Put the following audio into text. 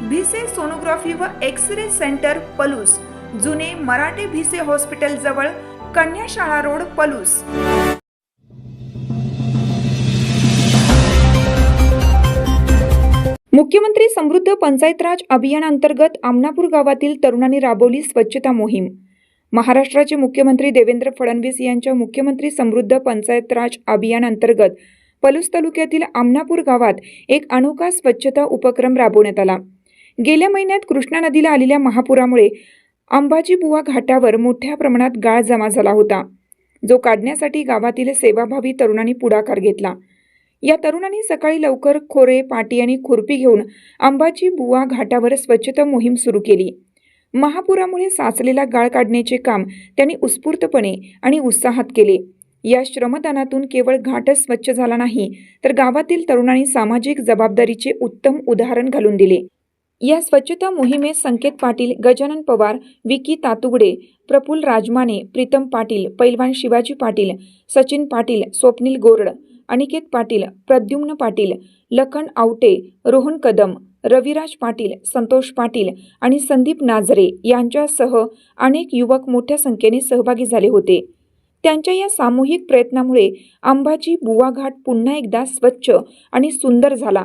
Bhise sonography व X ray centre Palus. जुने Marathe Bhise hospital जवळ कन्याशाळा रोड पलूस. मुख्यमंत्री समृद्ध पंचायत राज अभियानांतर्गत आमनापूर गावातील तरुणांनी राबवली स्वच्छता मोहीम. महाराष्ट्राचे मुख्यमंत्री देवेंद्र फडणवीस यांच्या मुख्यमंत्री समृद्ध पंचायत राज अभियानांतर्गत पलूस तालुक्यातील आमनापूर गावात एक अनोखा स्वच्छता उपक्रम राबवण्यात आला. गेल्या महिन्यात कृष्णा नदीला आलेल्या महापुरामुळे अंबाजीबुवा घाटावर मोठ्या प्रमाणात गाळ जमा झाला होता. जो काढण्यासाठी गावातील सेवाभावी तरुणांनी पुढाकार घेतला. या तरुणांनी सकाळी लवकर खोरे पाटी आणि खुरपी घेऊन अंबाजी बुवा घाटावर स्वच्छता मोहीम सुरू केली. महापुरामुळे साचलेला गाळ काढण्याचे काम त्यांनी उत्स्फूर्तपणे आणि उत्साहात केले. या श्रमदानातून केवळ घाटच स्वच्छ झाला नाही तर गावातील तरुणांनी सामाजिक जबाबदारीचे उत्तम उदाहरण घालून दिले. या स्वच्छता मोहिमेत संकेत पाटील गजानन पवार विकी तातुगडे प्रफुल राजमाने प्रीतम पाटील पैलवान शिवाजी पाटील सचिन पाटील स्वप्नील गोरड अनिकेत पाटील प्रद्युम्न पाटील लखन आवटे रोहन कदम रविराज पाटील संतोष पाटील आणि संदीप नाझरे यांच्यासह अनेक युवक मोठ्या संख्येने सहभागी झाले होते. त्यांच्या या सामूहिक प्रयत्नामुळे अंबाजी बुवा घाट पुन्हा एकदा स्वच्छ आणि सुंदर झाला.